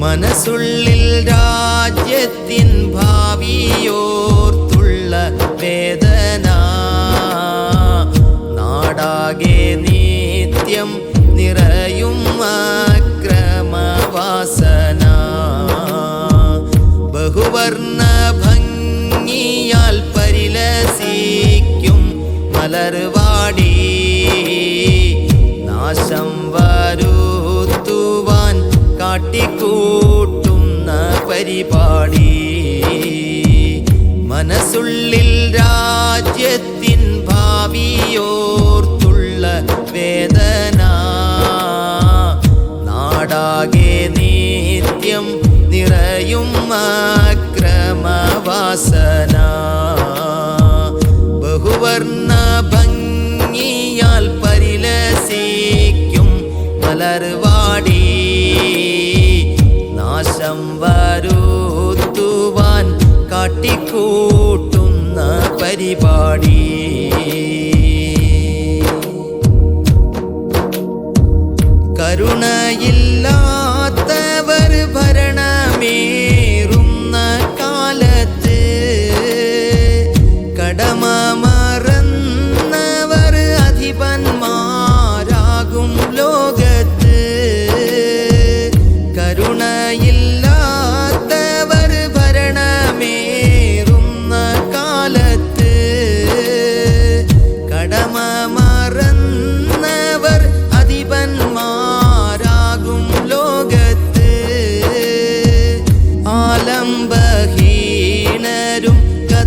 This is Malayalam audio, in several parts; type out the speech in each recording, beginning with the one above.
മനസ്സുള്ളിൽ രാജ്യത്തിൻ ഭാവിയോർത്തുള്ള വേദന കാട്ടിക്കൂട്ടുന്ന പരിപാടി. മനസ്സുള്ളിൽ രാജ്യത്തിൻ ഭാവിയോർത്തുള്ള വേദന. നാടാകെ നിത്യം നിറയും അക്രമവാസന. ബഹുവർണ ഭംഗിയാൽ പരിലസിക്കും മലർവാടി കാട്ടിക്കൂട്ടുന്ന പരിപാടി. കരുണയില്ലാത്തവർ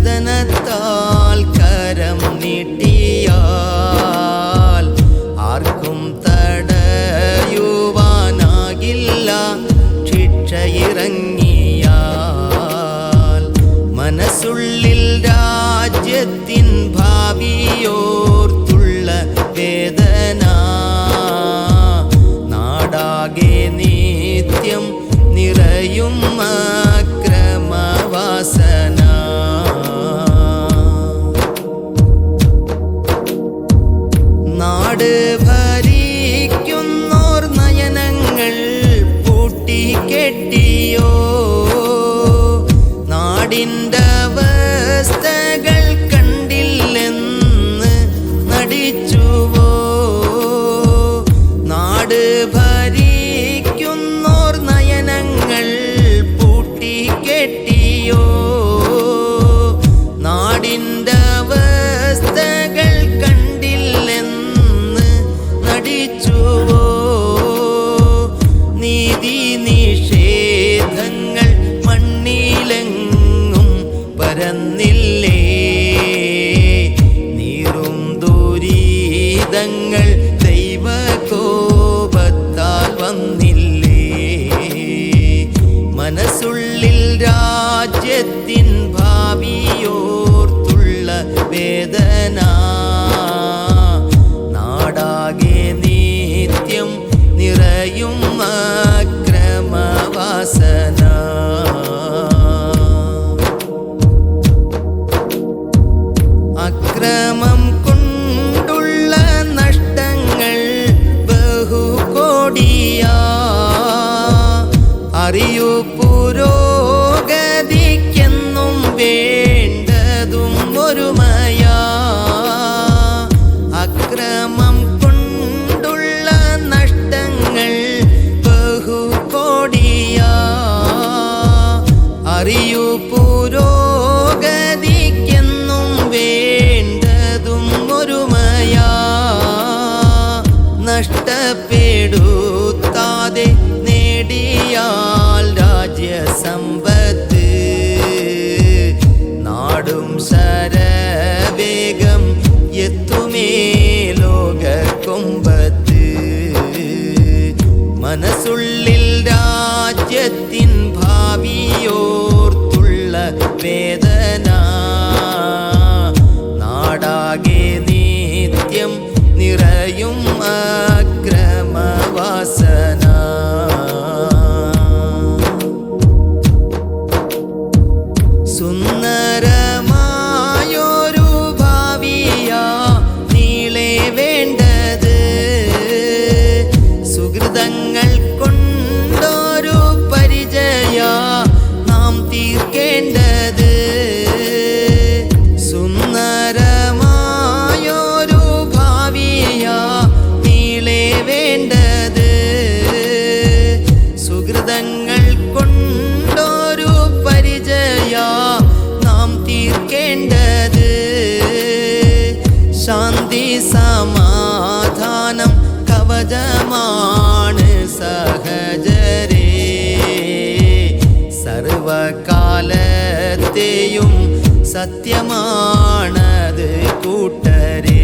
കഥനത്താൽ കരം നീട്ടിയാൽ ആർക്കും തടയുവാനാകില്ല. ശിക്ഷയിറങ്ങിയാൽ മനസ്സുള്ളിൽ രാജ്യത്തിൻ ഭാവിയോർത്തുള്ള രാജ്യത്തിൻ ഭാവിയോർത്തുള്ള വേദന. നാടാകെ നിത്യം നിറയും അക്രമവാസന. നഷ്ടപ്പെടുത്താതെ നേടിയാൽ രാജ്യസമ്പത്ത് നാടും ശരവേഗം そんな കാലത്തെയും സത്യമാണത് കൂട്ടരേ.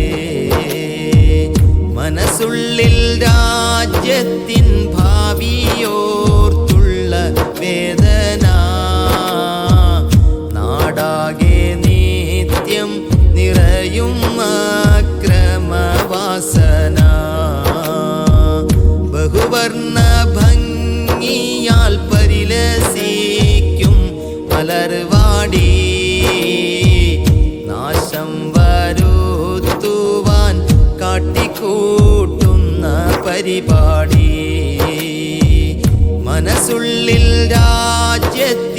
മനസ്സുള്ളിൽ രാജ്യത്തിൻ ഭാവിയോർത്തുള്ള വേദന. നാടാകെ നിത്യം നിറയും അക്രമവാസന. ബഹുവർണ ഭംഗിയാൽ പരിലസിക്കും മലർവാടി നാശം വരുത്തുവാൻ കാട്ടിക്കൂട്ടുന്ന പരിപാടി. മനസ്സുള്ളിൽ രാജ്യത്തിൻ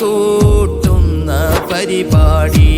കാട്ടിക്കൂട്ടുന്ന പരിപാടി.